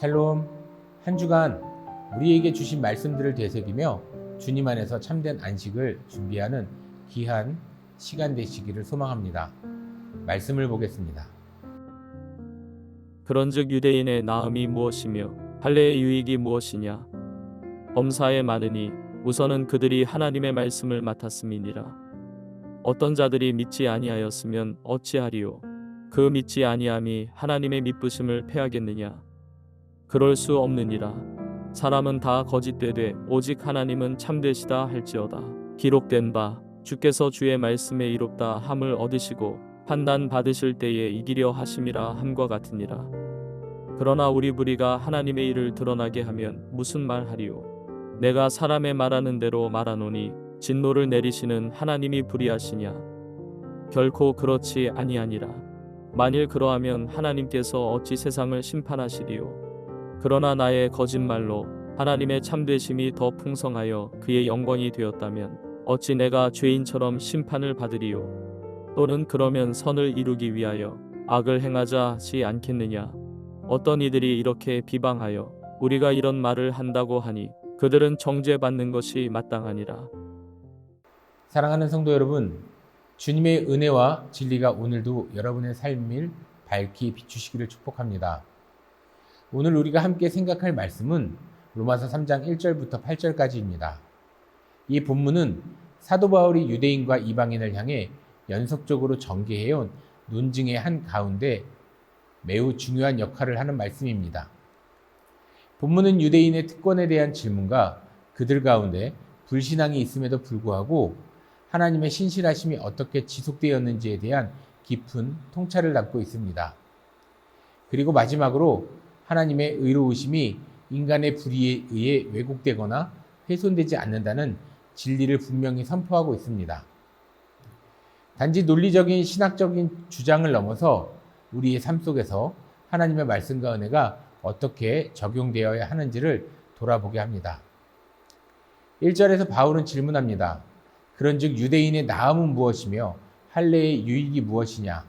샬롬 한 주간 우리에게 주신 말씀들을 되새기며 주님 안에서 참된 안식을 준비하는 귀한 시간 되시기를 소망합니다. 말씀을 보겠습니다. 그런즉 유대인의 나음이 무엇이며 할례의 유익이 무엇이냐 범사에 많으니 우선은 그들이 하나님의 말씀을 맡았음이니라. 어떤 자들이 믿지 아니하였으면 어찌하리요? 그 믿지 아니함이 하나님의 믿부심을 패하겠느냐? 그럴 수 없느니라. 사람은 다 거짓되되 오직 하나님은 참되시다 할지어다. 기록된 바 주께서 주의 말씀에 이롭다 함을 얻으시고 판단 받으실 때에 이기려 하심이라 함과 같으니라. 그러나 우리 부리가 하나님의 일을 드러나게 하면 무슨 말하리요? 내가 사람의 말하는 대로 말하노니 진노를 내리시는 하나님이 불의하시냐? 결코 그렇지 아니하니라. 만일 그러하면 하나님께서 어찌 세상을 심판하시리요? 그러나 나의 거짓말로 하나님의 참되심이 더 풍성하여 그의 영광이 되었다면 어찌 내가 죄인처럼 심판을 받으리요? 또는 그러면 선을 이루기 위하여 악을 행하자 하지 않겠느냐? 어떤 이들이 이렇게 비방하여 우리가 이런 말을 한다고 하니 그들은 정죄받는 것이 마땅하니라. 사랑하는 성도 여러분, 주님의 은혜와 진리가 오늘도 여러분의 삶을 밝히 비추시기를 축복합니다. 오늘 우리가 함께 생각할 말씀은 로마서 3장 1절부터 8절까지입니다. 이 본문은 사도 바울이 유대인과 이방인을 향해 연속적으로 전개해온 논증의 한 가운데 매우 중요한 역할을 하는 말씀입니다. 본문은 유대인의 특권에 대한 질문과 그들 가운데 불신앙이 있음에도 불구하고 하나님의 신실하심이 어떻게 지속되었는지에 대한 깊은 통찰을 담고 있습니다. 그리고 마지막으로 하나님의 의로우심이 인간의 불의에 의해 왜곡되거나 훼손되지 않는다는 진리를 분명히 선포하고 있습니다. 단지 논리적인 신학적인 주장을 넘어서 우리의 삶 속에서 하나님의 말씀과 은혜가 어떻게 적용되어야 하는지를 돌아보게 합니다. 1절에서 바울은 질문합니다. 그런즉 유대인의 나음은 무엇이며 할례의 유익이 무엇이냐?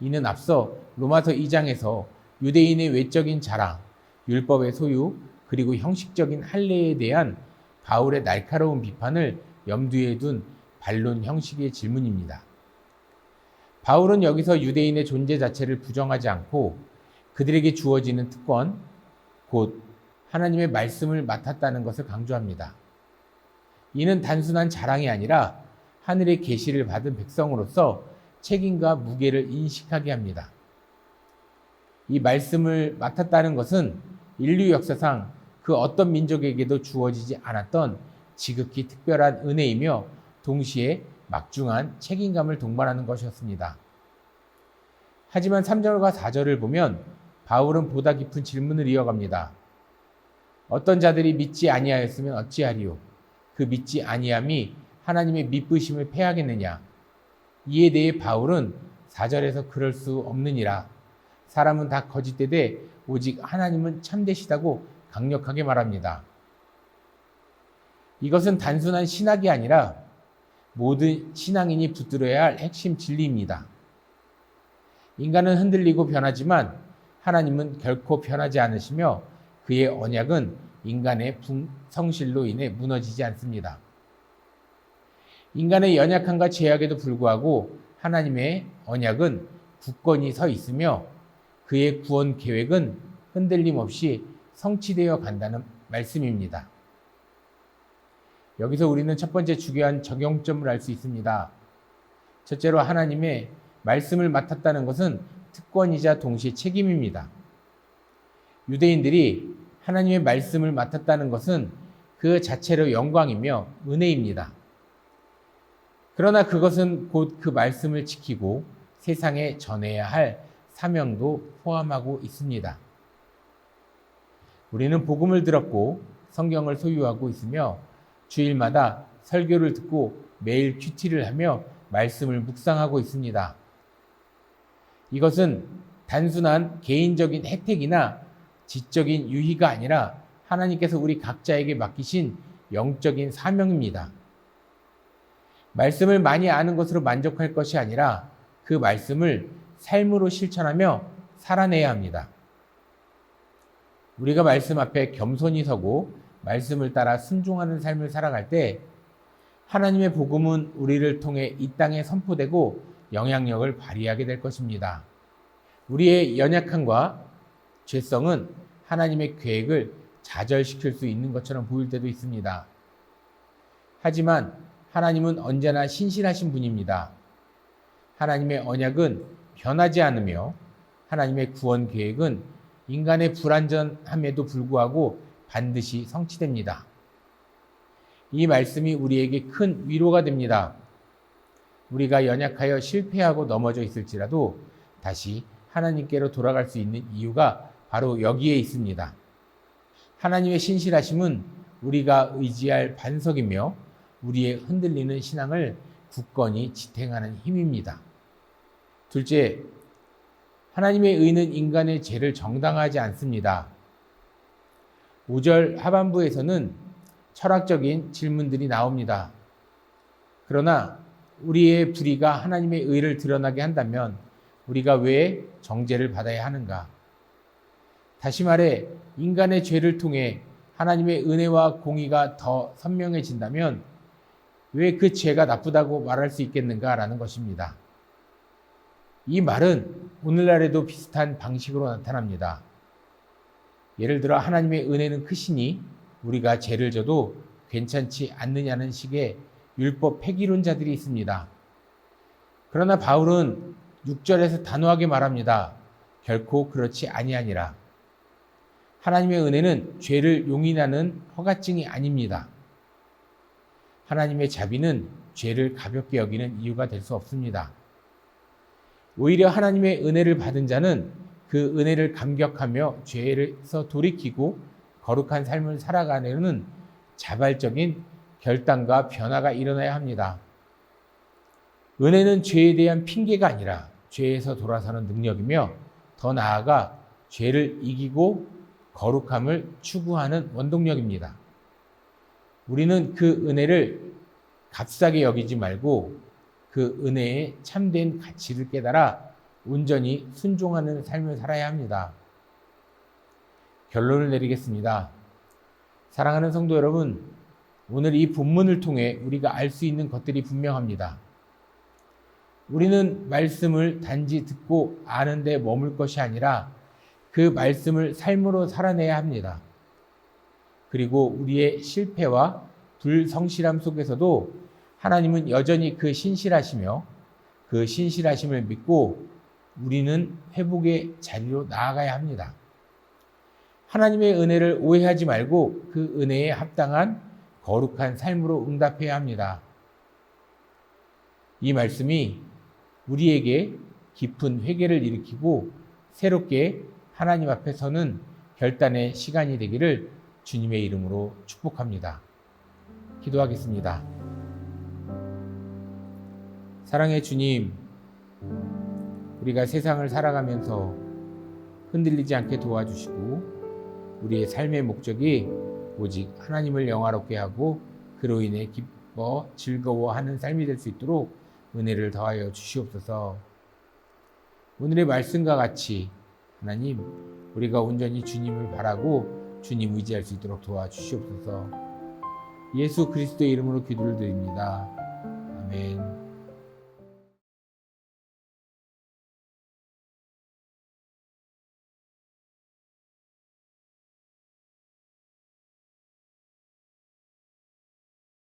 이는 앞서 로마서 2장에서 유대인의 외적인 자랑, 율법의 소유, 그리고 형식적인 할례에 대한 바울의 날카로운 비판을 염두에 둔 반론 형식의 질문입니다. 바울은 여기서 유대인의 존재 자체를 부정하지 않고 그들에게 주어지는 특권, 곧 하나님의 말씀을 맡았다는 것을 강조합니다. 이는 단순한 자랑이 아니라 하늘의 계시를 받은 백성으로서 책임과 무게를 인식하게 합니다. 이 말씀을 맡았다는 것은 인류 역사상 그 어떤 민족에게도 주어지지 않았던 지극히 특별한 은혜이며 동시에 막중한 책임감을 동반하는 것이었습니다. 하지만 3절과 4절을 보면 바울은 보다 깊은 질문을 이어갑니다. 어떤 자들이 믿지 아니하였으면 어찌하리요? 그 믿지 아니함이 하나님의 믿으심을 패하겠느냐? 이에 대해 바울은 4절에서 그럴 수 없느니라. 사람은 다 거짓되되 오직 하나님은 참되시다고 강력하게 말합니다. 이것은 단순한 신학이 아니라 모든 신앙인이 붙들어야 할 핵심 진리입니다. 인간은 흔들리고 변하지만 하나님은 결코 변하지 않으시며 그의 언약은 인간의 성실로 인해 무너지지 않습니다. 인간의 연약함과 제약에도 불구하고 하나님의 언약은 굳건히 서 있으며 그의 구원 계획은 흔들림 없이 성취되어 간다는 말씀입니다. 여기서 우리는 첫 번째 중요한 적용점을 알 수 있습니다. 첫째로 하나님의 말씀을 맡았다는 것은 특권이자 동시에 책임입니다. 유대인들이 하나님의 말씀을 맡았다는 것은 그 자체로 영광이며 은혜입니다. 그러나 그것은 곧 그 말씀을 지키고 세상에 전해야 할 사명도 포함하고 있습니다. 우리는 복음을 들었고 성경을 소유하고 있으며 주일마다 설교를 듣고 매일 큐티를 하며 말씀을 묵상하고 있습니다. 이것은 단순한 개인적인 혜택이나 지적인 유희가 아니라 하나님께서 우리 각자에게 맡기신 영적인 사명입니다. 말씀을 많이 아는 것으로 만족할 것이 아니라 그 말씀을 삶으로 실천하며 살아내야 합니다. 우리가 말씀 앞에 겸손히 서고 말씀을 따라 순종하는 삶을 살아갈 때 하나님의 복음은 우리를 통해 이 땅에 선포되고 영향력을 발휘하게 될 것입니다. 우리의 연약함과 죄성은 하나님의 계획을 좌절시킬 수 있는 것처럼 보일 때도 있습니다. 하지만 하나님은 언제나 신실하신 분입니다. 하나님의 언약은 변하지 않으며 하나님의 구원 계획은 인간의 불완전함에도 불구하고 반드시 성취됩니다. 이 말씀이 우리에게 큰 위로가 됩니다. 우리가 연약하여 실패하고 넘어져 있을지라도 다시 하나님께로 돌아갈 수 있는 이유가 바로 여기에 있습니다. 하나님의 신실하심은 우리가 의지할 반석이며 우리의 흔들리는 신앙을 굳건히 지탱하는 힘입니다. 둘째, 하나님의 의는 인간의 죄를 정당하지 않습니다. 5절 하반부에서는 철학적인 질문들이 나옵니다. 그러나 우리의 불의가 하나님의 의를 드러나게 한다면 우리가 왜 정죄를 받아야 하는가? 다시 말해 인간의 죄를 통해 하나님의 은혜와 공의가 더 선명해진다면 왜 그 죄가 나쁘다고 말할 수 있겠는가라는 것입니다. 이 말은 오늘날에도 비슷한 방식으로 나타납니다. 예를 들어 하나님의 은혜는 크시니 우리가 죄를 져도 괜찮지 않느냐는 식의 율법 폐기론자들이 있습니다. 그러나 바울은 6절에서 단호하게 말합니다. 결코 그렇지 아니하니라. 하나님의 은혜는 죄를 용인하는 허가증이 아닙니다. 하나님의 자비는 죄를 가볍게 여기는 이유가 될 수 없습니다. 오히려 하나님의 은혜를 받은 자는 그 은혜를 감격하며 죄에서 돌이키고 거룩한 삶을 살아가려는 자발적인 결단과 변화가 일어나야 합니다. 은혜는 죄에 대한 핑계가 아니라 죄에서 돌아서는 능력이며 더 나아가 죄를 이기고 거룩함을 추구하는 원동력입니다. 우리는 그 은혜를 값싸게 여기지 말고 그 은혜의 참된 가치를 깨달아 온전히 순종하는 삶을 살아야 합니다. 결론을 내리겠습니다. 사랑하는 성도 여러분, 오늘 이 본문을 통해 우리가 알 수 있는 것들이 분명합니다. 우리는 말씀을 단지 듣고 아는데 머물 것이 아니라 그 말씀을 삶으로 살아내야 합니다. 그리고 우리의 실패와 불성실함 속에서도 하나님은 여전히 그 신실하시며 그 신실하심을 믿고 우리는 회복의 자리로 나아가야 합니다. 하나님의 은혜를 오해하지 말고 그 은혜에 합당한 거룩한 삶으로 응답해야 합니다. 이 말씀이 우리에게 깊은 회개를 일으키고 새롭게 하나님 앞에 서는 결단의 시간이 되기를 주님의 이름으로 축복합니다. 기도하겠습니다. 사랑의 주님, 우리가 세상을 살아가면서 흔들리지 않게 도와주시고 우리의 삶의 목적이 오직 하나님을 영화롭게 하고 그로 인해 기뻐 즐거워하는 삶이 될 수 있도록 은혜를 더하여 주시옵소서. 오늘의 말씀과 같이 하나님 우리가 온전히 주님을 바라고 주님 의지할 수 있도록 도와주시옵소서. 예수 그리스도의 이름으로 기도를 드립니다.